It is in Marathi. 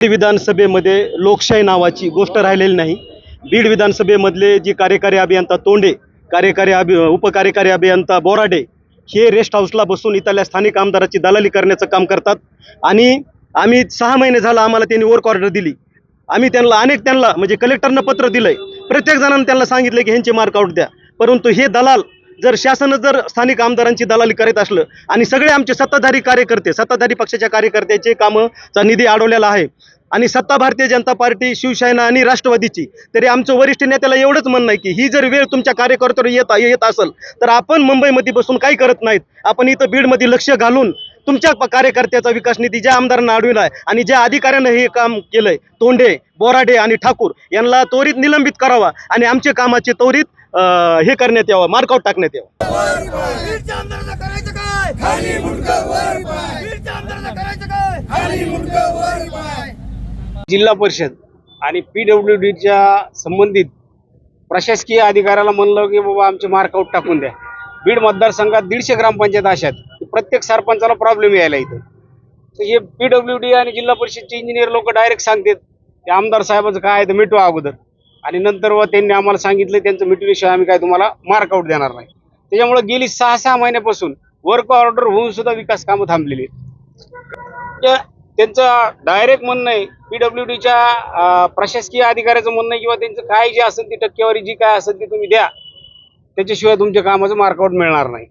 बीड विधानसभेमध्ये लोकशाही नावाची गोष्ट राहिलेली नाही. बीड विधानसभेमधले जे कार्यकारी अभियंता तोंडे कार्यकारी अभि उपकार्यकारी अभियंता बोराडे हे रेस्ट हाऊसला बसून इथल्या स्थानिक आमदाराची दलाली करण्याचं काम करतात. आणि आम्ही सहा महिने झालं आम्हाला त्यांनी वर्क ऑर्डर दिली. आम्ही त्यांना अनेक त्यांना म्हणजे कलेक्टरनं पत्र दिलंय. प्रत्येक जणांना त्यांना सांगितलं की ह्यांचे मार्कआउट द्या. परंतु हे दलाल जर शासनच जर स्थानिक आमदारांची दलाली करीत असलं आणि सगळे आमचे सत्ताधारी कार्यकर्ते सत्ताधारी पक्षाच्या कार्यकर्त्याचे कामचा निधी अडवलेला आहे आणि सत्ता भारतीय जनता पार्टी शिवसेना आणि राष्ट्रवादीची तरी आमचं वरिष्ठ नेत्याला एवढंच म्हणणं आहे की ही जर वेळ तुमच्या कार्यकर्त्यावर येत येत असेल तर आपण मुंबईमध्ये बसून काही करत नाहीत. आपण इथं बीडमध्ये लक्ष घालून तुमच्या कार्यकर्त्याचा विकास निधी ज्या आमदारांना अडविला आहे आणि ज्या अधिकाऱ्यांना हे काम केलंय तोंडे बोराडे आणि ठाकूर यांना त्वरित निलंबित करावा आणि आमच्या कामाचे त्वरित हे करण्यात यावं मार्कआउट टाकण्यात यावं. जिल्हा परिषद आणि पी डब्ल्यू डीच्या संबंधित प्रशासकीय अधिकाऱ्याला म्हणलं की बाबा आमचे मार्कआउट टाकून द्या. बीड मतदारसंघात दीडशे ग्रामपंचायत अशा आहेत प्रत्येक सरपंचाला प्रॉब्लेम यायला इथं. तर हे पी डब्ल्यू डी आणि जिल्हा परिषदचे इंजिनियर लोक डायरेक्ट सांगतात की आमदार साहेबाचं काय आहे ते मिटवा अगोदर. आणि नंतर व त्यांनी आम्हाला सांगितलं त्यांचं मिटविल्याशिवाय आम्ही काय तुम्हाला मार्कआउट देणार नाही. त्याच्यामुळे गेली सहा सहा महिन्यापासून वर्क ऑर्डर होऊन सुद्धा विकास कामं थांबलेली आहेत. त्यांचं डायरेक्ट म्हणणं आहे पीडब्ल्यू डीच्या प्रशासकीय अधिकाऱ्याचं म्हणणं आहे किंवा त्यांचं काय जे असेल ती टक्केवारी जी काय असेल ती तुम्ही द्या. त्याच्याशिवाय तुमच्या कामाचं मार्कआउट मिळणार नाही.